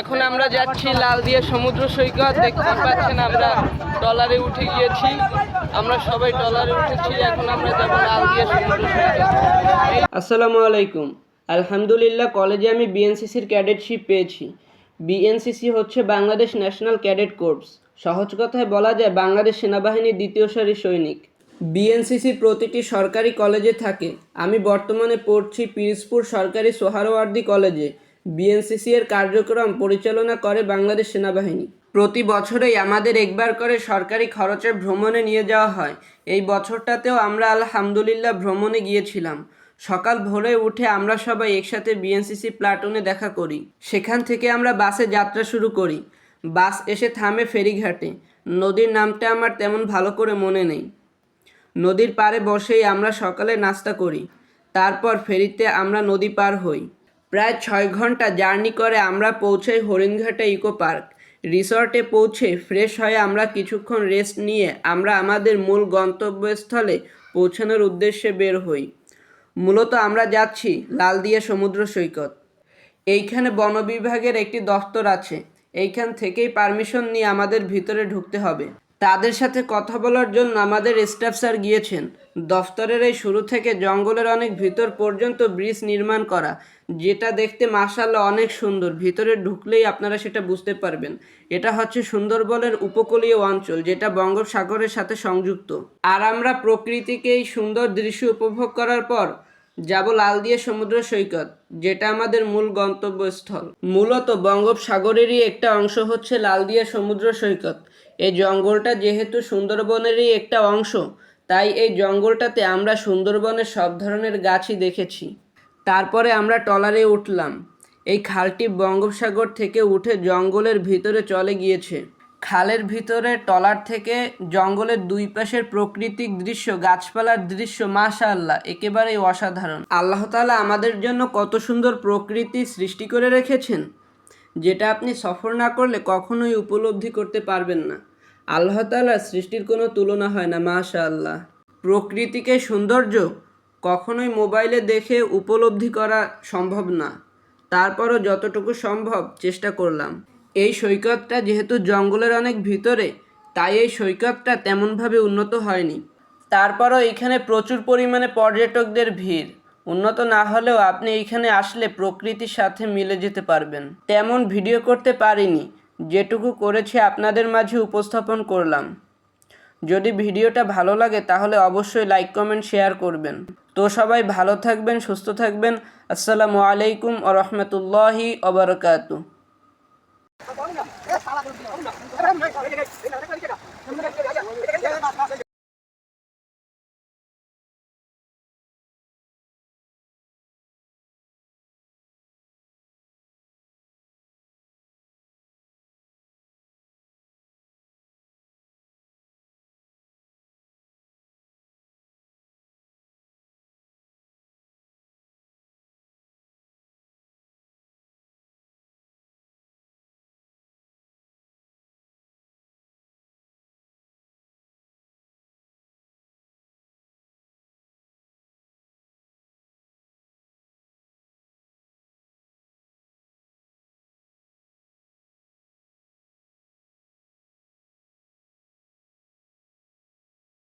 এখন আমরা যাচ্ছি লাল দিয়ে সমুদ্র সৈকত দেখতে পাচ্ছেন আমরা টলারে উঠে গিয়েছি। আমরা সবাই টলারে উঠেছি, এখন আমরা যাব লাল দিয়ে সমুদ্র সৈকত। আসসালামু আলাইকুম। আলহামদুলিল্লাহ, কলেজে আমি বিএনসিসির ক্যাডেটশিপ পেয়েছি। বিএনসিসি হচ্ছে বাংলাদেশ ন্যাশনাল ক্যাডেট কোর্পস সহজ কথায় বলা যায়, বাংলাদেশ সেনাবাহিনীর দ্বিতীয় সারির সৈনিক। বিএনসিসি প্রতিটি সরকারি কলেজে থাকে। আমি বর্তমানে পড়ছি পিরোজপুর সরকারি সোহারওয়ার্দী কলেজে। বিএনসিসি এর কার্যক্রম পরিচালনা করে বাংলাদেশ সেনাবাহিনী। প্রতি বছরেই আমাদের একবার করে সরকারি খরচে ভ্রমণে নিয়ে যাওয়া হয়। এই বছরটাতেও আমরা আলহামদুলিল্লাহ ভ্রমণে গিয়েছিলাম। সকাল ভোরে উঠে আমরা সবাই একসাথে বিএনসিসি প্লাটুনে দেখা করি। সেখান থেকে আমরা বাসে যাত্রা শুরু করি। বাস এসে থামে ফেরিঘাটে। নদীর নামটা আমার তেমন ভালো করে মনে নেই। নদীর পাড়ে বসেই আমরা সকালে নাস্তা করি। তারপর ফেরিতে আমরা নদী পার হই। প্রায় ছয় ঘণ্টা জার্নি করে আমরা পৌঁছাই হরিণঘাটা ইকো পার্ক। রিসর্টে পৌঁছে ফ্রেশ হয়ে আমরা কিছুক্ষণ রেস্ট নিয়ে আমরা আমাদের মূল গন্তব্যস্থলে পৌঁছানোর উদ্দেশ্যে বের হই। মূলত আমরা যাচ্ছি লালদিয়া সমুদ্র সৈকত। এইখানে বন বিভাগের একটি দফতর আছে। এইখান থেকেই পারমিশন নিয়ে আমাদের ভিতরে ঢুকতে হবে। তাদের সাথে কথা বলার জন্য আমাদের স্টাফ স্যার গিয়েছেন। দফতরের এই শুরু থেকে জঙ্গলের অনেক ভিতর পর্যন্ত ব্রিজ নির্মাণ করা, যেটা দেখতে মাসাল্লাহ অনেক সুন্দর। ভিতরে ঢুকলেই আপনারা সেটা বুঝতে পারবেন। এটা হচ্ছে সুন্দরবনের উপকূলীয় অঞ্চল, যেটা বঙ্গোপসাগরের সাথে সংযুক্ত। আর আমরা প্রকৃতিকে এই সুন্দর দৃশ্য উপভোগ করার পর যাব লাল দিয়ে সমুদ্র সৈকত, যেটা আমাদের মূল গন্তব্যস্থল। মূলত বঙ্গোপসাগরেরই একটা অংশ হচ্ছে লাল দিয়ে সমুদ্র সৈকত। এই জঙ্গলটা যেহেতু সুন্দরবনেরই একটা অংশ, তাই এই জঙ্গলটাতে আমরা সুন্দরবনের সব ধরনের গাছই দেখেছি। তারপরে আমরা ট্রলারে উঠলাম। এই খালটি বঙ্গোপসাগর থেকে উঠে জঙ্গলের ভিতরে চলে গিয়েছে। খালের ভিতরে টলার থেকে জঙ্গলের দুই পাশের প্রাকৃতিক দৃশ্য, গাছপালার দৃশ্য, মাশাআল্লাহ, একেবারেই অসাধারণ। আল্লাহ তাআলা আমাদের জন্য কত সুন্দর প্রকৃতি সৃষ্টি করে রেখেছেন, যেটা আপনি সফর না করলে কখনোই উপলব্ধি করতে পারবেন না। আল্লাহ তাআলার সৃষ্টির কোনো তুলনা হয় না, মাশাআল্লাহ। প্রকৃতিকে সৌন্দর্য কখনোই মোবাইলে দেখে উপলব্ধি করা সম্ভব না। তারপরও যতটুকু সম্ভব চেষ্টা করলাম। এই সৈকতটা যেহেতু জঙ্গলের অনেক ভিতরে, তাই এই সৈকতটা তেমনভাবে উন্নত হয়নি। তারপরও এখানে প্রচুর পরিমাণে পর্যটকদের ভিড়। উন্নত না হলেও আপনি এইখানে আসলে প্রকৃতির সাথে মিলে যেতে পারবেন। তেমন ভিডিও করতে পারিনি, যেটুকু করেছি আপনাদের মাঝে উপস্থাপন করলাম। যদি ভিডিওটা ভালো লাগে তাহলে অবশ্যই লাইক, কমেন্ট, শেয়ার করবেন। তো সবাই ভালো থাকবেন, সুস্থ থাকবেন। আসসালামু আলাইকুম ও রহমতুল্লাহি অবরকাতু